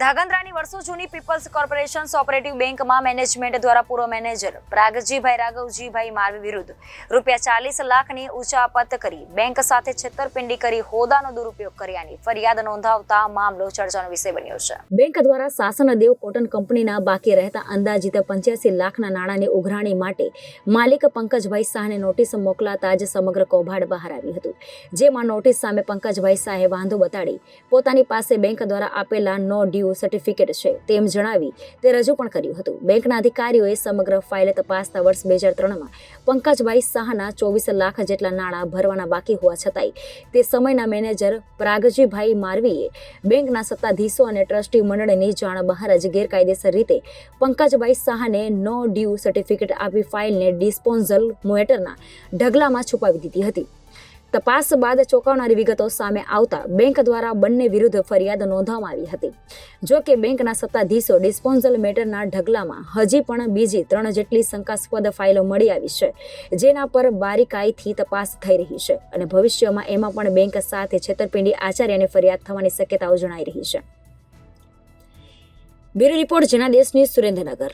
ધાગંદ્રાની વર્ષો જૂની people's corporation operative બેંકમાં મેનેજમેન્ટ દ્વારા પૂર્વ મેનેજર પ્રાગજીભાઈ રાઘવજીભાઈ મારવી વિરુદ્ધ રૂપિયા ચાલીસ લાખની ઉચાપત કરી બેંક સાથે છેતરપિંડી કરી હોદાનો દુરુપયોગ કર્યાની ફરિયાદ નોંધાવતા મામલો ચર્ચાનો વિષય બન્યો છે. બેંક દ્વારા શાસનદેવ કોટન કંપનીના બાકી રહેતા અંદાજિત પંચ્યાસી લાખના નાણાંની ઉઘરાણી માટે માલિક પંકજભાઈ શાહને નોટિસ મોકલાતા જ સમગ્ર કૌભાંડ બહાર આવ્યું હતું. જેમાં નોટિસ સામે પંકજભાઈ શાહે વાંધો બતાડી પોતાની પાસે બેંક દ્વારા આપેલા નો ડ્યુ સર્ટિફિકેટ છે, તેમ જણાવી તે રજૂ પણ કર્યું હતું. બેંકના અધિકારીઓએ સમગ્ર ફાઇલ તપાસતા વર્ષ બે હજાર ત્રણમાં પંકજભાઈ શાહના ચોવીસ લાખ જેટલા નાણાં ભરવાના બાકી હોવા છતાંય તે સમયના મેનેજર પ્રાગજીભાઈ મારવીએ બેંકના સત્તાધીશો અને ટ્રસ્ટી મંડળની જાણ બહાર જ ગેરકાયદેસર રીતે પંકજભાઈ શાહને નો ડ્યુ સર્ટિફિકેટ આપી ફાઇલને ડિસ્પોઝલ મોએટરના ઢગલામાં છુપાવી દીધી હતી. તપાસ બાદ ચોંકાવનારી વિગતો સામે આવતા બેંક દ્વારા બંને વિરુદ્ધ ફરિયાદ નોંધવામાં આવી હતી. જો કે બેંકના સત્તાધીશો ડિસ્પોઝલ મેટરના ઢગલામાં હજી પણ બીજી ત્રણ જેટલી શંકાસ્પદ ફાઇલો મળી આવી છે, જેના પર બારીકાઈથી તપાસ થઈ રહી છે અને ભવિષ્યમાં એમાં પણ બેંક સાથે છેતરપિંડી આચાર્યને ફરિયાદ થવાની શક્યતાઓ જણાઈ રહી છે. બ્યુરો રિપોર્ટ, જનાદેશ દેશની સુરેન્દ્રનગર.